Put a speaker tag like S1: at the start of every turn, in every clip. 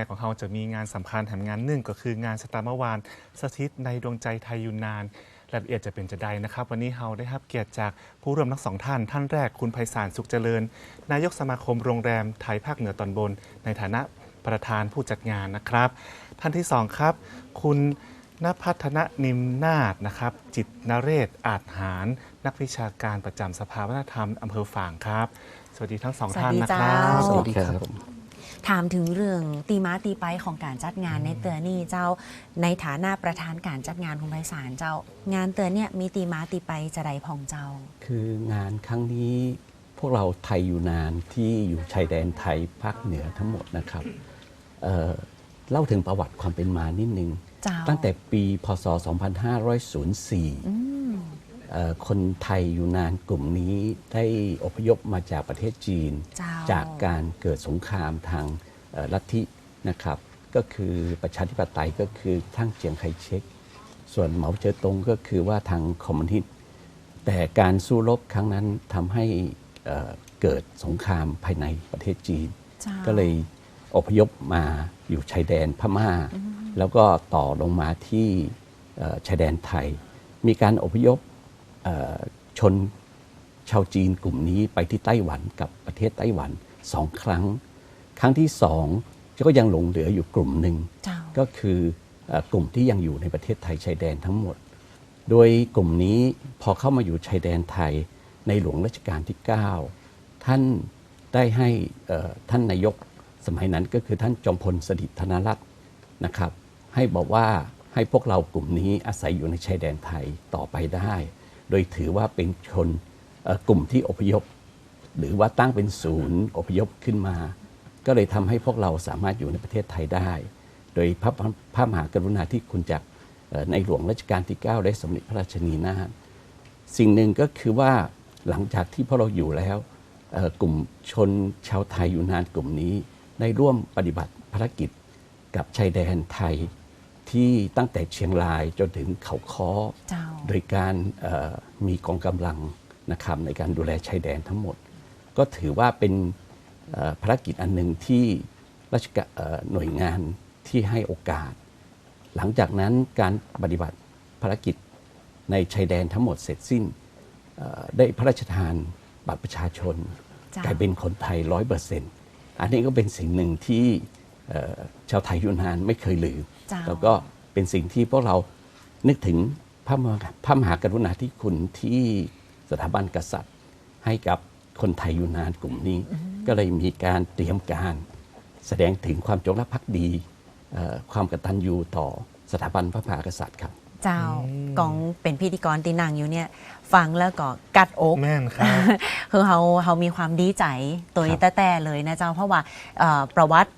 S1: ม่ของเราจะมีงานสำคัญแถมงานหนึ่งก็คืองานสตาร์เมื่อวานสถิตในดวงใจไทยอยู่นานรายละเอียดจะเป็นจะใดนะครับ วันนี้เราได้รับเกียรติจากผู้ร่วมทั้งสองท่าน ท่านแรกคุณไพศาลสุขเจริญ นายกสมาคมโรงแรมไทยภาคเหนือตอนบน ในฐานะประธานผู้จัดงานนะครับ ท่านที่สองครับ คุณนภัทรนิมนาถนะครับ จิตรนเรศอาจหาร นักวิชาการประจำสภาวัฒนธรรมอำเภอฝางครับ สวัสดีทั้งสองท่านนะครั
S2: สวั
S1: บ
S2: สดีเจ้า
S3: สวัสดีครับ
S2: ถามถึงเรื่องตีม้าตีไปของการจัดงานในเตือนี่เจ้าในฐานะประธานการจัดงานคุณไพศาลเจ้างานเตือนเนี่ยมีตีม้าตีไปจะใดพองเจ้า
S3: คืองานครั้งนี้พวกเราไทยอยู่นานที่อยู่ชายแดนไทยภาคเหนือทั้งหมดนะครับเอ่อเล่าถึงประวัติความเป็นมานิดนึง
S2: เจ้า
S3: ตั้งแต่ปีพศ 2504
S2: อืม
S3: เอ่อ คนไทยอยู่นานกลุ่มนี้ได้อพยพมาจากประเทศจีน
S2: เจ้า
S3: จากการเกิดสงครามทางเอ่อลัทธินะครับ ก็คือประชาธิปไตยก็คือทั้งเจียงไคเชกส่วนเหมาเจ๋อตงก็คือว่าทางคอมมิวนิสต์แต่การสู้รบครั้งนั้นทำให้เอ่อเกิดสงครามภายในประเทศจีน
S2: เจ้า
S3: ก็เลยอพยพมาอยู่ชายแดนพม่า แล้วก็ต่อลงมาที่เอ่อชายแดนไทย มีการอพยพเอ่อ ชนชาวจีนกลุ่มนี้ไปที่ไต้หวันกับประเทศไต้หวันสองครั้ง ครั้งที่สองก็ยังหลงเหลืออยู่กลุ่มหนึ่ง
S2: เจ้า
S3: ก็คือเอ่อกลุ่มที่ยังอยู่ในประเทศไทยชายแดนทั้งหมด โดยกลุ่มนี้พอเข้ามาอยู่ชายแดนไทยในหลวงรัชกาลที่ 9 ท่านได้ให้เอ่อท่านนายกสมัยนั้นก็คือท่านจอมพลสฤษดิ์ธนรัตน์นะครับ ให้บอกว่าให้พวกเรากลุ่มนี้อาศัยอยู่ในชายแดนไทยต่อไปได้ โดยถือว่าเป็นชนกลุ่มที่อพยพ หรือว่าตั้งเป็นศูนย์อพยพขึ้นมา ก็เลยทำให้พวกเราสามารถอยู่ในประเทศไทยได้ โดยพระพระมหากรุณาธิคุณจากในหลวงรัชกาลที่9และสมเด็จพระราชินีนาถสิ่งหนึ่งก็คือว่าหลังจากที่พวกเราอยู่แล้วกลุ่มชนชาวไทยอยู่นานกลุ่มนี้ ได้ร่วมปฏิบัติภารกิจกับชายแดนไทย ที่ตั้งแต่เชียงรายจนถึงเขาค้อ
S2: เจ้า
S3: โดยการเอ่อมีกองกำลังนะครับในการดูแลชายแดนทั้งหมด ก็ถือว่าเป็นเอ่อภารกิจอันหนึ่งที่ราชการเอ่อหน่วยงานที่ให้โอกาส หลังจากนั้นการปฏิบัติภารกิจในชายแดนทั้งหมดเสร็จสิ้นเอ่อได้พระราชทานบัตรประชาชน
S2: จ้ะ
S3: กลายเป็นคนไทยร้อยเปอร์เซ็นต์อันนี้ก็เป็นสิ่งหนึ่งที่เอ่อชาวไทยยุนานไม่เคยลืม
S2: เจ้า
S3: แล้วก็เป็นสิ่งที่พวกเรานึกถึงพระมหาพระมหากรุณาธิคุณที่สถาบันกษัตริย์ ให้กับคนไทยยูนานกลุ่มนี้ ก็เลยมีการเตรียมการแสดงถึงความจงรักภักดีเอ่อความกตัญญูต่อสถาบันพระมหากษัตริย์ครับ
S2: เจ้ากองเป็นพิธีกรตีนังอยู่เนี่ยฟังแล้วก็กัดอก
S1: แม่นครับ
S2: คือเขาเขามีความดีใจตัว
S3: ครับ
S2: แต่แต่เลยนะเจ้าเพราะว่าเอ่อประวัติ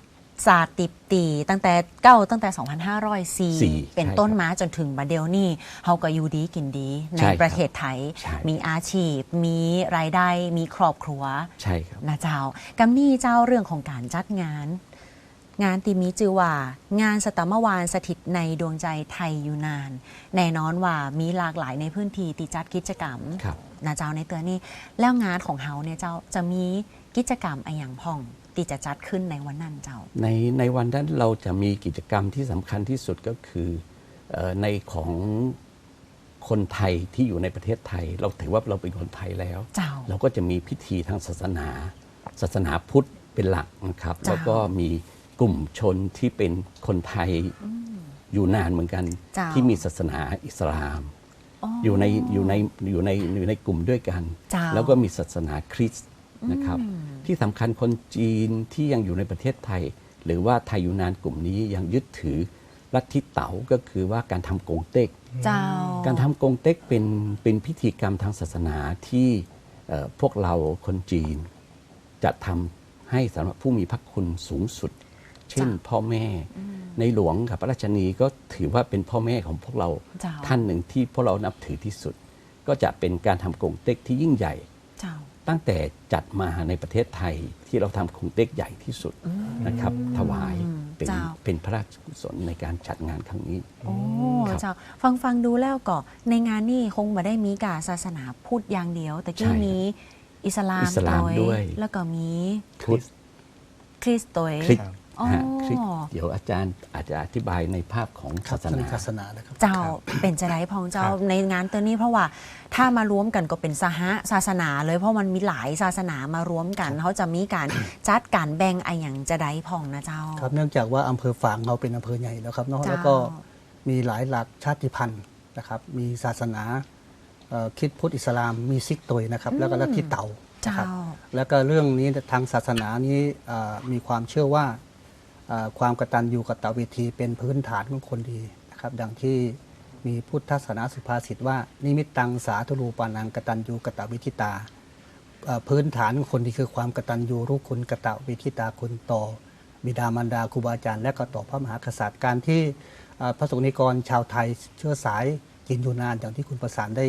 S2: ศาสตร์ติบตีตั้งแต่เก้าตั้งแต่ 2504 เป็นต้นมาจนถึงบัดเดลนี่เขาก็อยู่ดีกินดี ใน
S3: ใช่ครับ
S2: ประเทศไทย
S3: ใช่
S2: มีอาชีพ มีรายได้ มีครอบครัว
S3: ใช่ครับ
S2: นะเจ้ากำนี่เจ้าเรื่องของการจัดงาน งานตีมีจือว่า งานสตมวานสถิตในดวงใจไทยอยู่นาน แน่นอนว่ามีหลากหลายในพื้นที่ติจัดกิจกรรม
S3: ครับ
S2: นะเจ้าในเตือนนี่แล้วงานของเฮาเนี่ยเจ้าจะมีกิจกรรมอะไรอย่างพ่อง ที่จะจัดขึ้นในวันนั้นเจ้า
S3: ในในวันนั้นเราจะมีกิจกรรมที่สำคัญที่สุดก็คือเอ่อในของคนไทยที่อยู่ในประเทศไทย เราถือว่าเราเป็นคนไทยแล้ว
S2: เจ้า
S3: เราก็จะมีพิธีทางศาสนา ศาสนาพุทธเป็นหลักนะครับ
S2: เจ้า
S3: แล้วก็มีกลุ่มชนที่เป็นคนไทยอยู่นานเหมือนกัน
S2: เจ้า
S3: ที่มีศาสนาอิสลามอยู่ในอยู่ในอยู่ในอยู่ในกลุ่มด้วยกัน
S2: เจ้า
S3: แล้วก็มีศาสนาคริสต์ นะครับ ที่สำคัญคนจีนที่ยังอยู่ในประเทศไทย หรือว่าไทยอยู่นานกลุ่มนี้ยังยึดถือลัทธิเต๋าก็คือว่าการทำกงเต็ก
S2: เจ้า
S3: การทำกงเต็กเป็นเป็นพิธีกรรมทางศาสนาที่เอ่อพวกเราคนจีน จะทำให้สำหรับผู้มีพระคุณสูงสุด เช่น
S2: จ้ะ
S3: พ่อแม่ในหลวงกับพระราชนีก็ถือว่าเป็นพ่อแม่ของพวกเรา
S2: เจ้า
S3: ท่านหนึ่งที่พวกเรานับถือที่สุด ก็จะเป็นการทำกงเต็กที่ยิ่งใหญ่
S2: เจ้า
S3: ตั้งแต่จัดมาในประเทศไทยที่เราทำกงเต็กใหญ่ที่สุดนะครับ ถวายเป็น
S2: เจ้า
S3: เป็นพระราชกุศลในการจัดงานครั้งนี้
S2: โอ้
S3: ครับ
S2: เจ้าฟังฟังดูแล้วก็ในงานนี่คงมาได้มีการศาสนาพุทธอย่างเดียว แต่กี้
S3: ใช่ครับ
S2: มีอิสลาม
S3: อิสลามด้วย
S2: แล้วก็มี
S3: คริสต์
S2: คริสต์ตัว
S3: คริสต์
S2: อ๋อ
S3: ฮะ คริสต์เดี๋ยวอาจารย์อาจจะอธิบายในภาพของ
S4: ครั
S3: ศา
S4: บ
S3: ส
S4: เรื่อง
S3: นา
S4: ศาสนานะครับ
S2: เจ้าเป็นจะได้พองเจ้า
S1: ครับ
S2: ในงานเตอร์นี่เพราะว่าถ้ามารวมกันก็เป็นสหศาสนาเลยเพราะมันมีหลายศาสนามารวมกันเขาจะมีการจัดการแบ่งไอะอย่างจะได้พองนะเจ้า
S4: ครับเนื่องจากว่าอำเภอฝางเราเป็นอำเภอใหญ่แล้วครับเนาะ
S2: เจ้า
S4: แล้วก็มีหลายหลักชาติพันธุ์นะครับ มีศาสนาเอ่อคริดพุทธอิสลามมีซิกตวยนะครับ แล้วก็ลัทธิเต่านะครับ
S2: เจ้า
S4: แล้วก็เรื่องนี้ทางศาสนานี้เอ่อมีความเชื่อว่าเอ่อ ความกตัญญูกตเวทีเป็นพื้นฐานของคนดีนะครับ ดังที่มีพุทธศาสนาสุภาษิตว่า นิมิตตังสาธุรูปานังกตัญญูกตวิธิตา พื้นฐานของคนดีคือความกตัญญูรู้คุณกตวิธิตาคุณต่อบิดามารดาครูบาอาจารย์และก็ต่อพระมหากษัตริย์การที่พระสงฆ์นิกรชาวไทยเชื้อสายกินยูนานอย่างที่คุณประสานได้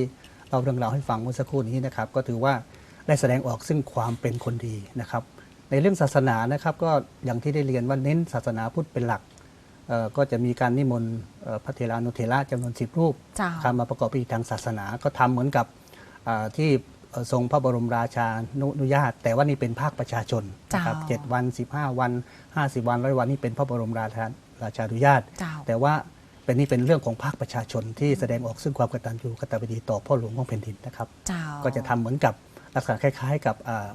S4: เล่าเรื่องราวให้ฟังเมื่อสักครู่นี้นะครับ ก็ถือว่าได้แสดงออกซึ่งความเป็นคนดีนะครับ ในเรื่องศาสนานะครับก็อย่างที่ได้เรียนว่าเน้นศาสนาพุทธเป็นหลักเอ่อก็จะมีการนิมนต์เอ่อพระเทรานุเทระจำนวนสิบรูป
S2: เจ้า
S4: ทำมาประกอบพิธีทางศาสนาก็ทำเหมือนกับอ่าที่เอ่อทรงพระบรมราชานุนุญาต แต่ว่านี่เป็นภาคประชาชนนะครับ
S2: เจ้า
S4: เจ็ดวัน15วัน50วันร้อยวันนี่เป็นพระบรมราชาราชานุญาต
S2: เจ้า
S4: แต่ว่าเป็นนี่เป็นเรื่องของภาคประชาชนที่แสดงออกซึ่งความกตัญญูกตเวทีต่อพ่อหลวงของแผ่นดินนะครับ
S2: เจ้า
S4: ก็จะทำเหมือนกับลักษณะคล้าย ๆ กับอ่าอ่า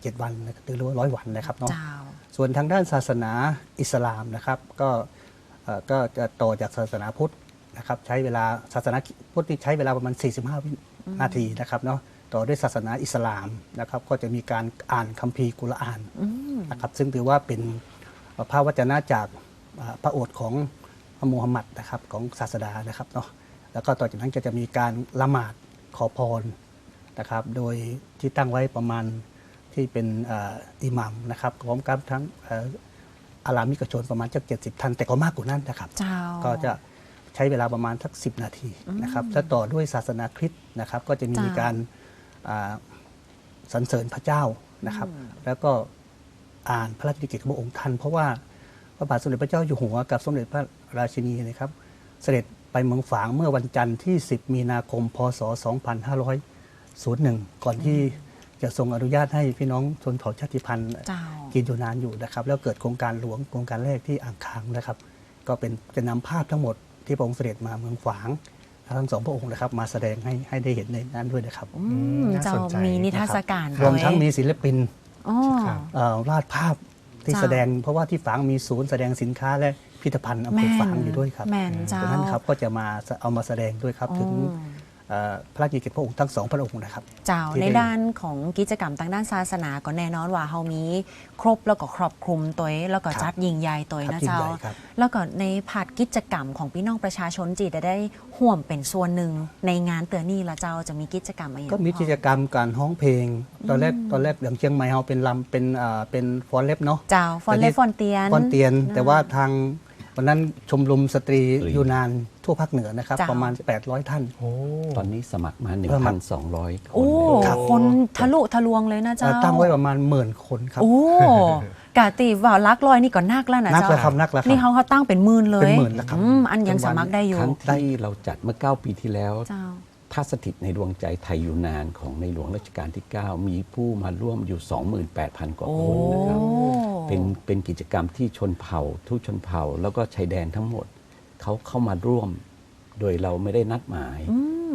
S4: เจ็ดวันนะครับหรือร้อยวันนะครับเนาะ
S2: เจ้า
S4: ส่วนทางด้านศาสนาอิสลามนะครับก็เอ่อก็จะต่อจากศาสนาพุทธนะครับใช้เวลาศาสนาพุทธนี่ใช้เวลาประมาณ 45วินาทีนะครับเนาะต่อด้วยศาสนาอิสลามนะครับก็จะมีการอ่านคัมภีร์กุรอานนะครับซึ่งถือว่าเป็นพระวจนะจากอ่าพระโอษฐ์ของพระมูฮัมหมัดนะครับของศาสดานะครับเนาะแล้วก็ต่อจากนั้นก็จะมีการละหมาดขอพรนะครับโดยที่ตั้งไว้ประมาณ ที่เป็นเอ่ออิหมัมนะครับพร้อมกับทั้งเอ่ออารามิกชนประมาณจักเจ็ดสิบท่านแต่ก็มากกว่านั้นนะครับ
S2: เจ้า
S4: ก็จะใช้เวลาประมาณสักสินาทีนะครับแล้วต่อด้วยศาสนาคริสต์นะครับ ก็จะมี
S2: จ้า
S4: การอ่าสรรเสริญพระเจ้านะครับ แล้วก็อ่านพระราชกิจของพระองค์ท่าน เพราะว่าพระบาทสมเด็จพระเจ้าอยู่หัวกับสมเด็จพระราชินีนะครับ เสด็จไปเมืองฝางเมื่อวันจันทร์ที่ 10 มีนาคม พศ 2501 ก่อนที่ จะทรงอนุญาตให้พี่น้องชนเผ่าชาติพันธุ์
S2: เจ้า
S4: กินอยู่นานอยู่นะครับ แล้วเกิดโครงการหลวงโครงการแรกที่อ่างค้างนะครับ ก็เป็นจะนำภาพทั้งหมดที่พระองค์เสด็จมาเมืองฝางทั้งสองพระองค์นะครับมาแสดงให้ให้ได้เห็นในนั้นด้วยนะครับ
S2: อืม
S1: น่า
S2: เจ้า
S1: สนใจ
S2: มีนิทรรศการ
S4: รวมทั้ง
S2: ด้วย
S4: มีศิลปิน
S2: อ๋อ
S1: ครับ
S4: เอ่อวาดภาพที่
S2: เจ้า
S4: แสดงเพราะว่าที่ฝางมีศูนย์แสดงสินค้าและพิพิธภัณฑ์อำเภอฝางอยู่ด้วยครับ
S2: แม่นเจ้า
S4: ตรงนั้นครับก็จะมาเอามาแสดงด้วยครับถึง
S2: อ๋อ
S4: เอ่อ พระราชกิจพระองค์ทั้งสองพระองค์นะครับ
S2: เจ้า
S4: ที่
S2: ใน
S4: ได้
S2: ด้านของกิจกรรมทางด้านศาสนาก็แน่นอนว่าเฮามีครบแล้วก็ครอบคลุมตัวเองแล้วก็
S4: ครับ
S2: จัดยิงใหญ่ตัว
S4: ครับ
S2: นะ
S4: ยิ่ง
S2: เจ้า
S4: ใหญ่ครับ
S2: แล้วก็ในผาดกิจกรรมของพี่น้องประชาชนจีจะได้ห่วมเป็นส่วนหนึ่งในงานเตือนนี่ละเจ้าจะมีกิจกรรมอะไรอย่าง
S4: ก็มีกิจกรรมการร้องเพลง ตอนแรกตอนแรกอย่างเชียงใหม่เราเป็นลำเป็นอ่าเป็นฟอนเล็บเนาะ
S2: เจ้าฟอนเล
S4: แต่
S2: ฟ
S4: นี่
S2: ฟอนเตียน
S4: ฟอนเตียน แต่ว่าทางวันนั้นชมรมสตรี
S3: หรือ
S4: ยูนาน ทั่วภาคเหนือนะครับ
S2: เจ้า
S4: ประมาณ 800 ท่าน
S1: โอ้
S3: ตอนนี้สมัครมา
S4: เพิ่มมา
S3: 1,200คน
S2: โอ้
S3: เลย
S4: ครับ
S2: คนทะลุทะลวงเลยนะ
S4: เอ่
S2: เจ้า
S4: อตั้งไว้ประมาณหมื่นคนครับ
S2: โอ้กะติว่าลักลอยนี่ก็นักแล้วนะ
S4: นัก
S2: เจ้า
S4: แล้วครับนักแล้วครับ
S2: นี่เขาเขาตั้งเป็นหมื่นเลย
S4: เป็นหมื่นแล้วครับ
S2: อืมอันยัง
S4: เป็นวัน
S2: สมัครได้อยู่
S3: ครั้งที่เราจัดเมื่อ 9 ปีที่แล้ว
S2: เจ้า
S3: ท่าสถิตในดวงใจไทยอยู่นานของในหลวงรัชกาลที่ 9 มีผู้มาร่วมอยู่ 28,000 กว่า
S2: โอ้
S3: คนนะครับ เป็นเป็นกิจกรรมที่ชนเผ่า ทุกชนเผ่า แล้วก็ชายแดนทั้งหมด เขาเข้ามาร่วม โดยเราไม่ได้นัดหมาย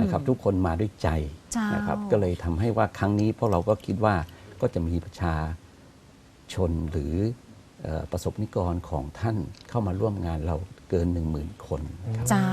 S3: นะครับ ทุกคนมาด้วยใจ
S2: เจ้าน
S3: นะครับ ก็เลยทำให้ว่าครั้งนี้พวกเราก็คิดว่าก็จะมีประชาชนหรือเอ่อประสบนิกรของท่านเข้ามาร่วมงานเรา เกิน 1 0,000 คนนะครับ
S2: เจ้า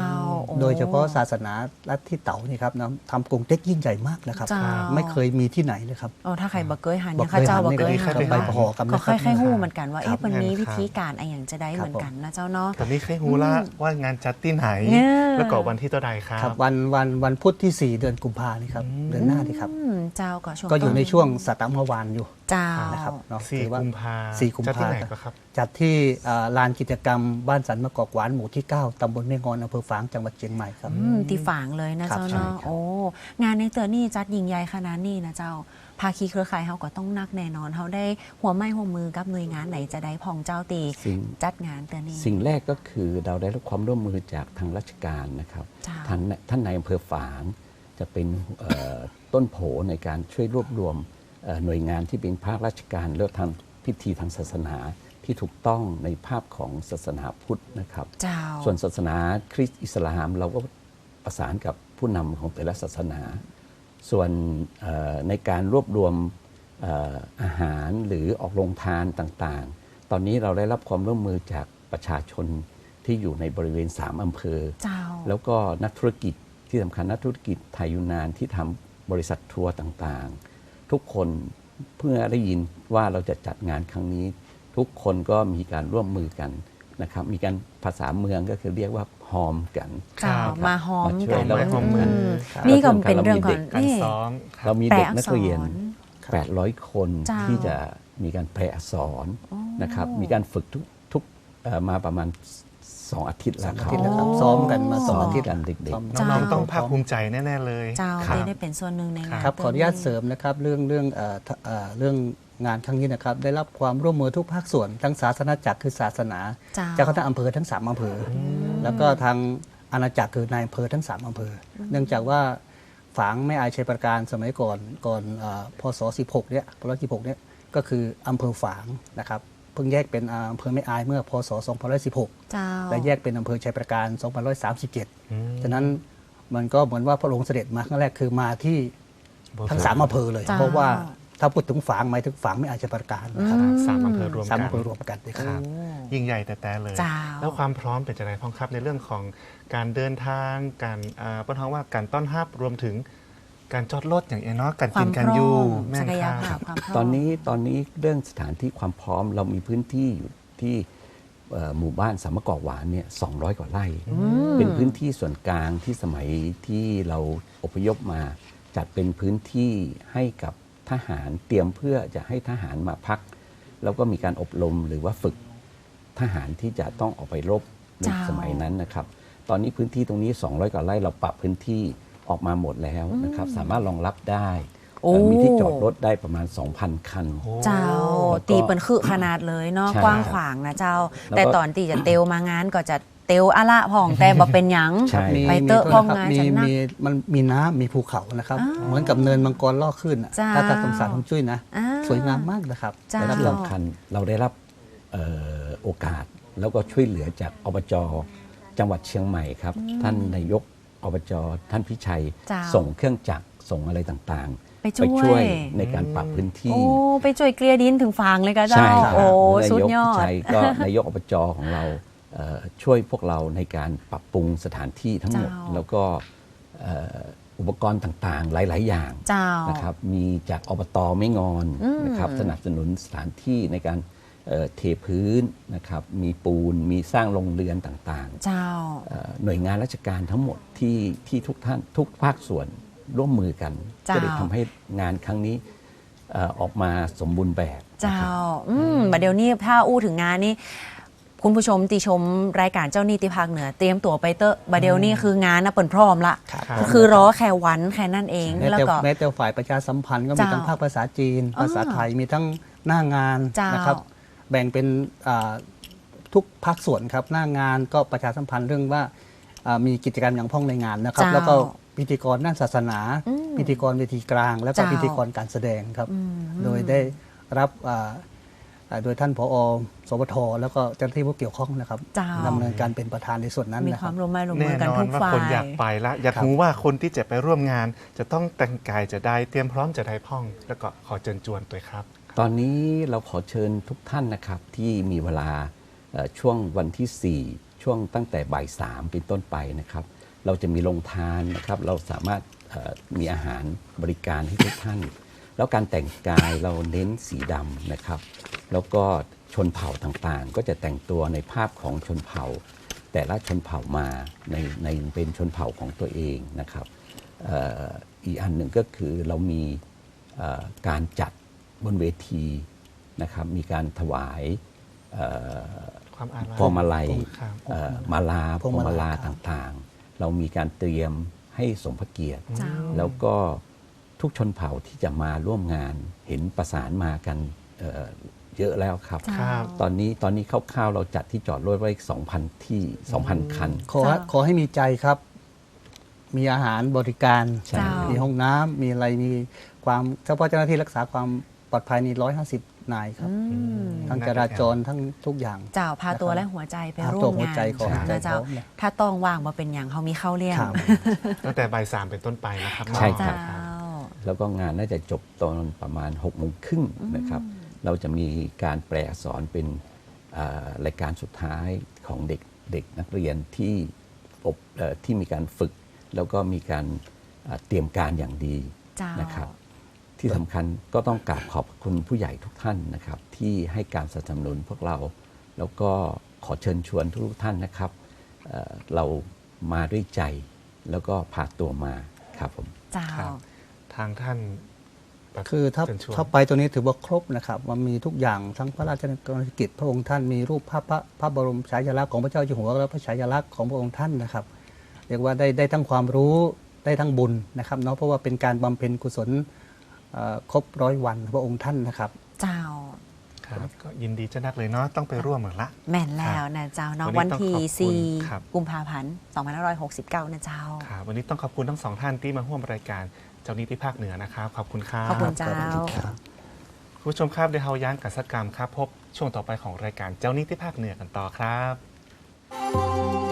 S2: โอ้
S4: โดยเฉพาะศาสนาลัทธิเต๋านี่ครับนะทำกรงเต็กยิ่งใหญ่มากนะครับ
S2: เจ้า
S4: ไม่เคยมีที่ไหนเลยครับ
S2: โอ้ถ้าใครบักเกยหัน
S4: บั
S2: เนี่ย
S4: ก
S2: ข้า
S4: เกย
S2: เจ้า
S4: หัน
S2: บักเกย
S4: นี่
S2: หัน
S4: ก็ไปพอกัน
S2: ก็
S4: นะค
S2: ค่
S4: รับ
S2: อยๆหู้เหมือนกันว่า
S4: ครั
S2: เอ๊ะ
S4: บ
S2: มันมี
S1: แม่นครับ
S2: วิธีการอะไรอย่างจะได้
S4: ครับ
S2: เหมือนกันนะเจ้าเนาะ
S1: ตอนนี้เคยรู้ละว่างานจัดที่ไหน
S2: เนี่ย
S1: แล้วก็วันที่ตัวใดครั
S4: ครับบ วันวันวันพุธที่ 4 เดือนกุมภานี่ครับเดือนหน้านี่ครับ
S2: อืมเจ้าก็ช่วง
S4: ก็อยู่ใน
S2: ต้
S4: ช่วงสัตมวานอยู่
S2: เจ้า
S4: นะครับเนาะ
S1: สี่
S4: ถือว่า
S1: กุมภา
S4: สี่กุมภา
S1: จัดที่ไหนก็ครับ
S4: จัดที่อ่าลานกิจกรรมบ้านสันมะกอกหวานหมู่ที่ 9ตำบลแม่งอนอำเภอฝางจังหวัดเชียงใหม่ครับ
S2: อืมตีฝางเลยนะครับเจ้า
S4: ใช่
S2: เนาะ
S4: ครับ
S2: โอ้งานในเตือนนี่จัดยิงใหญ่ขนาดนี้นะเจ้าภาคีเครือข่ายเขาก็ต้องนักแน่นอนเขาได้หัวไม้หัวมือกับหน่วยงานไหนจะได้พองเจ้าตี
S3: สิ่ง
S2: จัดงานเตือนนี้
S3: สิ่งแรกก็คือเราได้รับความร่วมมือจากทางราชการนะครับ
S2: เจ้า
S3: ทางท่านนายอำเภอฝางจะเป็นเอ่อต้นโผในการช่วยรวบรวมเอ่อหน่วยงานที่เป็นภาคราชการแล้วทางพิธีทางศาสนา ที่ที่ถูกต้องในภาพของศาสนาพุทธนะครับ
S2: เจ้า
S3: ส่วนศาสนาคริสต์อิสลามเราก็ประสานกับผู้นำของแต่ละศาสนา ส่วนเอ่อในการรวบรวมเอ่ออาหารหรือออกโรงทานต่างๆ ตอนนี้เราได้รับความร่วมมือจากประชาชนที่อยู่ในบริเวณ 3 อำเภอ
S2: เจ้า
S3: แล้วก็นักธุรกิจที่สำคัญนักธุรกิจไทยยูนานที่ทำบริษัททัวร์ต่างๆ ทุกคนเพื่อได้ยินว่าเราจะจัดงานครั้งนี้ ทุกคนก็มีการร่วมมือกันนะครับมีการภาษาเมืองก็คือเรียกว่าฮอมกัน
S2: เจ้า
S1: ครับ
S2: มาหอม
S3: มาช่วย
S2: กัน
S3: เรา
S1: หอมกัน
S2: อืม
S3: ครับ
S2: นี่ก็เป็นเรื่องของ
S1: การ
S2: นี่
S1: ซ้อมครับ
S3: เรามี
S2: แปล
S3: เด็ก
S2: อักษร
S3: นักเรียน
S4: ครับ
S3: 800 คน
S2: เจ้า
S3: ที่จะมีการแปลอักษรนะครับมีการฝึกทุกทุกเอ่อมาประมาณ 2 อาทิตย์
S4: ส
S3: แล้
S4: อ
S3: ว
S4: ง
S3: ค
S4: อา
S3: รับ
S4: ทิตย์แล้วครับ
S2: อ๋อ
S4: ซ้อมกันมาส
S3: ซ้
S4: อ
S3: องม
S4: อาทิตย์
S3: กันเด็ก
S4: ซ้อม
S2: เจ้า
S1: น้องๆต้องภาคภูมิใจแน่ ๆ เลย
S2: เจ้า
S3: ครับ
S2: ได้ได้เป็นส่วนหนึ่งในงาน
S4: ครับขออนุญาตเสริมนะครับเรื่องเรื่องเอ่อทเอ่อเรื่อง งานครั้งนี้นะครับได้รับความร่วมมือทุกภาคส่วน ทั้งศาสนาจักรคือศาสนา
S2: เจ้า
S4: เจ้าคณะอำเภอทั้ง3อำเภออแล้วก็ทางอาณาจักรคือนายอำเภอทั้ง3อำเภออเนื่องจากว่าฝางไม่อายชัยประการสมัยก่อนก่อนเออพศ 16 เนี่ยพศ16เนี่ยก็คืออำเภอฝางนะครับเพิ่งแยกเป็นอำเภอไม่อายเมื่อพศ 2516
S2: เจ้า
S4: และแยกเป็นอำเภอชัยประการ2537 ฉะนั้นมันก็เหมือนว่าพระองค์เสด็จมาครั้งแรกคือมาที่ทั้งสามอำเภอเลย
S2: เจ้า
S4: เพราะว่า ถ้าพูดถึงฝางหมายถึงฝางไม่อาจจะประการนะครับ
S1: สามอำเภอรวม
S4: สาม
S1: กัน
S4: อำเภอรวมกันเลยค
S1: ค
S4: รั
S1: รับบยิ่งใหญ่แต่แต่เลย
S2: เจ้า
S1: แล้วความพร้อมเป็นจะไรพ้องครับในเรื่องของการเดินทาง การอ่าป้นท้องว่าการต้อนรับรวมถึงการจอดรถอย่างเอเนาะการ
S2: ควา
S1: กิ
S2: ม
S1: น
S2: พ
S1: การ
S2: ร้
S1: อ
S2: อยู่ม
S1: แม่
S2: ศั
S1: น
S2: ก
S1: ค
S2: ย
S1: รับ
S2: ภาพความพร้อม
S3: ตอนนี้ตอนนี้เรื่องสถานที่ความพร้อมเรามีพื้นที่อยู่ที่เอ่อหมู่บ้านสามะกอกหวานเนี่ย200 กว่าไร่เป็นพื้นที่ส่วนกลางที่สมัยที่เราอพยพมา จัดเป็นพื้นที่ให้กับ ทหารเตรียมเพื่อจะให้ทหารมาพัก แล้วก็มีการอบรมหรือว่าฝึกทหารที่จะต้องออกไปรบใน
S2: เจ้า
S3: สมัยนั้นนะครับ ตอนนี้พื้นที่ตรงนี้ 200กว่าไร่เราปรับพื้นที่ออกมาหมดแล้วนะครับ สามารถรองรับได้
S2: โอ้
S3: เอ่อมีที่จอดรถได้ประมาณ 2,000 คัน
S2: เจ้า
S3: แล้วก็
S2: ตีเป็นคือขนาดเลยเนาะ
S3: ใช่
S2: กว้างขวางนะเจ้า
S3: แล้วก็
S2: แต่ตอนตีจะเตลมางานก็จะ เตลอะละผ่องแต่บ่เป็นหยัง
S3: ใช่
S4: มี
S2: ไป
S4: มี
S2: เตอะ
S4: โทษ
S2: ห้อง
S4: นะครับ
S2: งาน
S4: มี
S2: ฉันนะ
S4: มีมันมีน้ำมีภูเขานะครับ
S2: อ้าว
S4: เหมือนกับเนินมังกรล่อขึ้นอะ
S2: เจ้า
S4: ถ้าตามคำสาปของจุ้ยนะ
S2: อ่า
S4: สวยงามมากนะครับ
S2: เจ้า
S3: และที่สำคัญเราได้รับเอ่อโอกาสแล้วก็ช่วยเหลือจากอบจจังหวัดเชียงใหม่ครับ ท่านนายกอบจท่านพิชัย
S2: เจ้า
S3: ส่งเครื่องจักรส่งอะไรต่าง
S2: ไปช่วย
S3: ช่วย ในการปรับพื้นที่
S2: โอ้ ไปช่วยเกลียดินถึงฟางเลยก็เจ้า
S3: ใช่ครับ
S2: โอ้
S3: นา
S2: สุด
S3: ยก
S2: ยอ
S3: พิ
S2: ด
S3: ชัยก็ นายกอบจของเราเอ่อ ช่วยพวกเราในการปรับปรุงสถานที่ทั้งหมด
S2: เจ้า
S3: แล้วก็เอ่ออุปกรณ์ต่างๆ หลาย ๆ อย่าง
S2: เจ้า
S3: นะครับ มีจากอบตไม่งอน
S2: อืม
S3: นะครับสนับสนุนสถานที่ในการเอ่อเทพื้นนะครับ มีปูน มีสร้างโรงเรือนต่าง
S2: เจ้า
S3: ๆเอ่อหน่วยงานราชการทั้งหมดที่ที่ทุกท่านทุกภาคส่วนร่วมมือกัน
S2: เจ้า
S3: ก็เลยทำให้งานครั้งนี้เอ่อออกมาสมบูรณ์แบบนะ
S2: เจ้า
S3: ครับ
S2: อืมบัดเดี๋ยวนี้ถ้าอู้ถึงงานนี้ คุณผู้ชมติชมรายการเจ้าหนี้ติภาคเหนือ เตรียมตัวไปเตอะบัดเดี๋ยวนี้คืองานนะเปิดพร้อมละ
S4: ครับ
S1: ครับ
S2: คือรอแค่วันแค่นั่นเอง
S4: แม้
S2: แล้ว
S4: แต่
S2: ก็
S4: แม้แต่ฝ่ายประชาสัมพันธ์ก็มี
S2: เจ้า
S4: ทั้งภาคภาษาจีน
S2: อ๋อ
S4: ภาษาไทยมีทั้งหน้างาน
S2: เจ้าน
S4: นะครับ แบ่งเป็นอ่าทุกภาคส่วนครับ หน้างานก็ประชาสัมพันธ์เรื่องว่าอ่ามีกิจกรรมอย่างพ้องในงานนะครับ
S2: เจ้า
S4: แล้วก็พิธีกรด้านศาสนา
S2: อืม
S4: พิธีกรเวทีกลาง แล้วก็
S2: เจ้า
S4: พิธีกรการแสดงครับ
S2: อืม
S4: โดยได้รับอ่าอ่า โดยท่านผอสวทแล้วก็เจ้าหน้าที่ผู้เกี่ยวข้องนะครับ
S2: เจ้า
S4: ดำเนินการเป็นประธานในส่วนนั้น
S2: มี
S4: นะ
S2: ค
S4: ครั
S2: วา
S4: บ
S2: มร่วมไมือร่วมมื
S1: แน่
S2: อกัน
S1: นอ
S2: ทุ
S1: น
S2: ก
S1: ว่า
S2: ฝ่า
S1: คนอยาก
S2: ย
S1: ไปละอยาก
S4: ครับ
S1: รู้ว่าคนที่จะไปร่วมงาน จะต้องแต่งกายจะได้เตรียมพร้อมจะได้พ่อง แล้วก็ขอเชิญชวนตัวครับ
S3: ตอนนี้เราขอเชิญทุกท่านนะครับ ที่มีเวลาเอ่อช่วงวันที่ 4 ช่วงตั้งแต่บ่ายสามเป็นต้นไปนะครับ เราจะมีโรงทานนะครับ เราสามารถเอ่อมีอาหารบริการให้ทุกท่าน แล้วการแต่งกายเราเน้นสีดำนะครับ แล้วก็ชนเผ่าต่างๆ ก็จะแต่งตัวในภาพของชนเผ่า แต่ละชนเผ่ามาในในเป็นชนเผ่าของตัวเองนะครับเอ่ออีกอันหนึ่งก็คือเรามีเอ่อการจัดบนเวทีนะครับ มีการถวายเอ่อ
S1: ความอาลัย
S3: พวงมาลัย
S1: ครับ
S3: เอ่อมาลาพ
S4: พว
S3: ว
S4: ง
S3: ง
S4: มา
S3: มา
S4: ลา
S3: ลา
S4: ครับ
S3: ต่างๆ เรามีการเตรียมให้สมพระเกียรติ
S2: เจ้า
S3: แล้วก็ ทุกชนเผ่าที่จะมาร่วมงานเห็นประสานมากันเอ่อเยอะแล้วครับ
S2: เจ้า
S1: ครับ
S3: ตอนนี้ตอนนี้คร่าวๆเราจัดที่จอดรถไว้ 2,000 ที่ 2,000 คัน
S4: ขอ
S2: เจ้า
S4: ขอให้มีใจครับ มีอาหารบริการ
S3: ใช่
S2: เจ้า
S4: มีห้องน้ำมีอะไรมีความเฉพาะเจ้าหน้าที่รักษาความปลอดภัยนี่ร้อยห้าสิบนายครับ
S2: อืม
S4: ทั้งจราจรทั้งทุกอย่าง
S2: เจ้าพาตัว
S4: นะครับ
S2: และหัวใจไป
S4: พา
S2: ร่
S4: ตัวว
S2: ม
S4: หัว
S2: งาน
S4: ใจของ
S2: นะเจ้า
S4: ใจของเนี่ย
S2: ถ้าต้องว่างมาเป็นอย่างเขามีเข้าเลี่ยง
S4: ครับ
S1: ตั้งแต่บ่ายสามเป็นต้นไปนะครับ
S3: ใช่
S2: เจ้า
S3: ครับ แล้วก็งานน่าจะจบตอนประมาณ6กโมงครึ่งนะครับ เราจะมีการแปลอักษรเป็นอ่ารายการสุดท้ายของเด็กเด็กนักเรียนที่อบเอ่อที่มีการฝึก แล้วก็มีการอ่าเตรียมการอย่างดี
S2: เจ้าน
S3: นะครับ ที่สำคัญก็ต้องกราบขอบคุณผู้ใหญ่ทุกท่านนะครับ ที่ให้การสนับสนุนพวกเรา แล้วก็ขอเชิญชวนทุกท่านนะครับเอ่อเรามาด้วยใจแล้วก็พาตัวมาครับผม
S2: เจ้า
S1: ครับทางท่านแบบ
S4: คือถ้า
S1: เชิญชวน
S4: ถ้าไปตัวนี้ถือว่าครบนะครับ มันมีทุกอย่างทั้งพระราชกรณียกิจพระองค์ท่านมีรูปภาพพระพระบรมฉายาลักษณ์ของพระเจ้าอยู่หัวและพระฉายาลักษณ์ของพระองค์ท่านนะครับ เรียกว่าได้ได้ทั้งความรู้ได้ทั้งบุญนะครับเนาะเพราะว่าเป็นการบำเพ็ญกุศลเอ่อครบร้อยวันพระองค์ท่านนะครับ
S2: เจ้า
S1: ครับก็ยินดีจะนักเลยเนาะต้องไปร่วมเหมือนละ
S2: แม่นแล้วนะเจ้าเนาะ
S1: วั
S2: วันน
S1: นี้
S2: ที่
S1: ต้องขอบคุณครับ
S2: 4กุมภาพันธ์2569 นะเจ้า
S1: ครับวันนี้ต้องขอบคุณทั้งสองท่านที่มาร่วมรายการ เจ้าหนี้ที่ภาคเหนือนะครับขอบคุณครับ
S2: ขอบคุณเจ้า
S1: คุณผู้ชมครับเดี๋ยวเราย้างกับสักกรรมครับ พบช่วงต่อไปของรายการเจ้าหนี้ที่ภาคเหนือกันต่อครับ